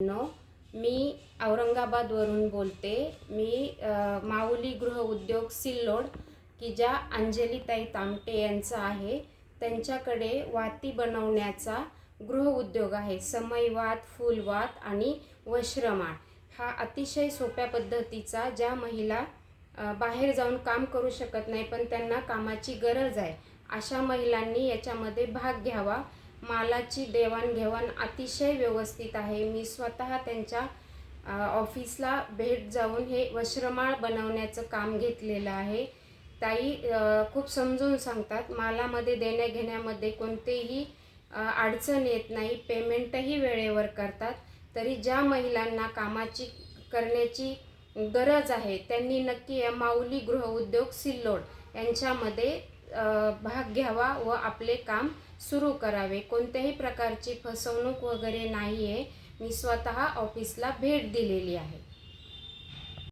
No मी औरंगाबादवरून बोलते. मी माऊली गृह उद्योग सिल्लोड की ज्या अंजलीताई तामटे यांचा आहे. त्यांच्याकडे वाती बनवण्याचा गृह उद्योग आहे. समयवात फुलवात आणि वश्रमाळ. हा अतिशय सोप्या पद्धतीचा ज्या महिला बाहेर जाऊन काम करू शकत नाही पण त्यांना कामाची गरज आहे. अशा महिलांनी याच्यामध्ये भाग घ्यावा. मालाची देवाणघेवाण अतिशय व्यवस्थित आहे. मी स्वतः त्यांच्या ऑफिसला भेट जाऊन हे वस्त्रमाळ बनवण्याचं काम घेतलेलं आहे. ताई खूप समजून सांगतात मालामध्ये देण्या घेण्यामध्ये कोणतेही अडचण येत नाही पेमेंटही वेळेवर करतात. तरी ज्या महिलांना कामाची करण्याची गरज आहे त्यांनी नक्की या माऊली गृहउद्योग सिल्लोड यांच्यामध्ये भाग घ्यावा व आपले काम सुरू करावे. कोणत्याही प्रकारची फसवणूक वगैरे नाही आहे मी स्वतः ऑफिसला भेट दिलेली आहे.